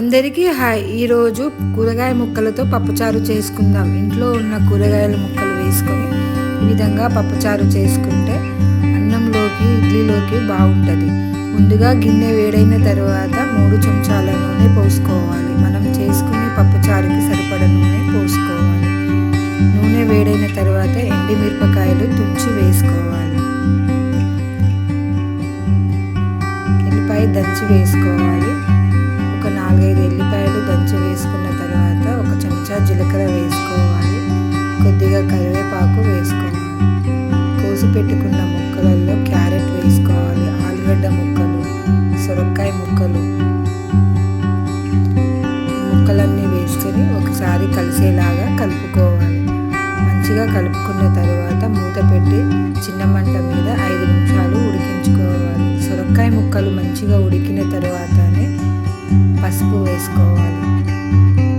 అందరికీ హాయ్. ఈరోజు కూరగాయ ముక్కలతో పప్పుచారు చేసుకుందాం. ఇంట్లో ఉన్న కూరగాయల ముక్కలు వేసుకొని ఈ విధంగా పప్పుచారు చేసుకుంటే అన్నంలోకి ఇడ్లీలోకి బాగుంటుంది. ముందుగా గిన్నె వేడైన తర్వాత మూడు చెంచాల నూనె పోసుకోవాలి. మనం చేసుకునే పప్పుచారుకి సరిపడ నూనె పోసుకోవాలి. నూనె వేడైన తర్వాత ఎండిమిరపకాయలు తుంచి వేసుకోవాలి. ఎల్లిపాయ దంచి వేసుకోవాలి. నాలుగైదు ఎల్లిపాయలు దంచి వేసుకున్న తర్వాత ఒక చెంచా జీలకర్ర వేసుకోవాలి. కొద్దిగా కరివేపాకు వేసుకోవాలి. కోసి పెట్టుకున్న ముక్కలలో క్యారెట్ వేసుకోవాలి. ఆలుగడ్డ ముక్కలు సొరకాయ ముక్కలు. ముక్కలన్నీ వేసుకొని ఒకసారి కలిసేలాగా కలుపుకోవాలి. మంచిగా కలుపుకున్న తర్వాత మూత పెట్టి చిన్న మంట మీద ఐదు నిమిషాలు ఉడికించుకోవాలి. సొరకాయ ముక్కలు మంచిగా ఉడికిన తర్వాతనే పసుపు వేసుకోవాలి.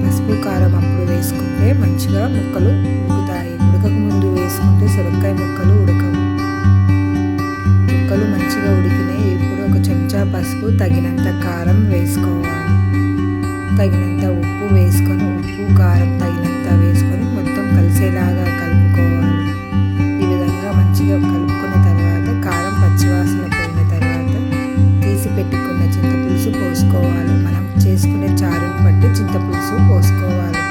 పసుపు కారం అప్పుడు వేసుకుంటే మంచిగా ముక్కలు ఉడుకుతాయి. ఉడకక ముందు వేసుకుంటే సొరకాయ ముక్కలు ఉడకవు. ముక్కలు మంచిగా ఉడికినాయి. ఇప్పుడు ఒక చెంచా పసుపు తగినంత కారం వేసుకోవాలి. తగినంత ఉప్పు వేసుకొని ఉప్పు కారం తగినంత వేసుకొని మొత్తం కలిసేలా బట్టి పోసుకోవాలి.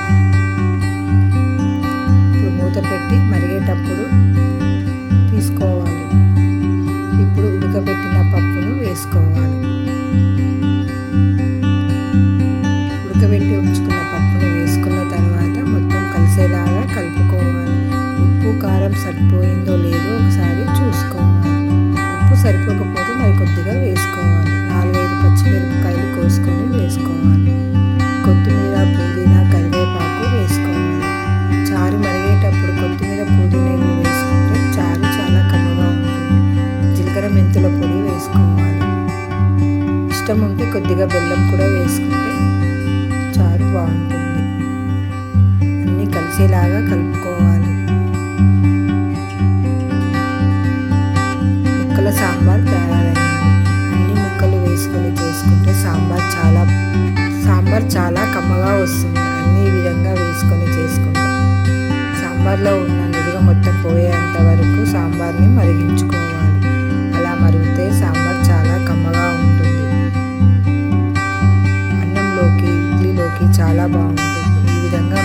ఇప్పుడు మూత పెట్టి మరిగేటప్పుడు తీసుకోవాలి. ఇప్పుడు ఉడకబెట్టిన పప్పును వేసుకోవాలి. ఉడకబెట్టి ఉంచుకున్న పప్పును వేసుకున్న తర్వాత మొత్తం కలిసేలాగా కలుపుకోవాలి. ఉప్పు కారం సరిపోయిందో లేదో ఒకసారి చూసుకోవాలి. ఉప్పు సరిపోకపోతే మరి కొద్దిగా ఇష్టం ఉంటే కొద్దిగా బెల్లం కూడా వేసుకుంటే చారు బాగుంటుంది. అన్నీ కలిసేలాగా కలుపుకోవాలి. ముక్కల సాంబార్ తయారైంది. అన్ని ముక్కలు వేసుకొని చేసుకుంటే సాంబార్ చాలా సాంబార్ చాలా కమ్మగా వస్తుంది. అన్ని విధంగా వేసుకొని చేసుకుంటే సాంబార్లో ఉన్న నురుగ మొత్తం పోయేంత వరకు సాంబార్ని మరిగించుకోవాలి. చాలా బాగుంటుంది. ఈ విధంగా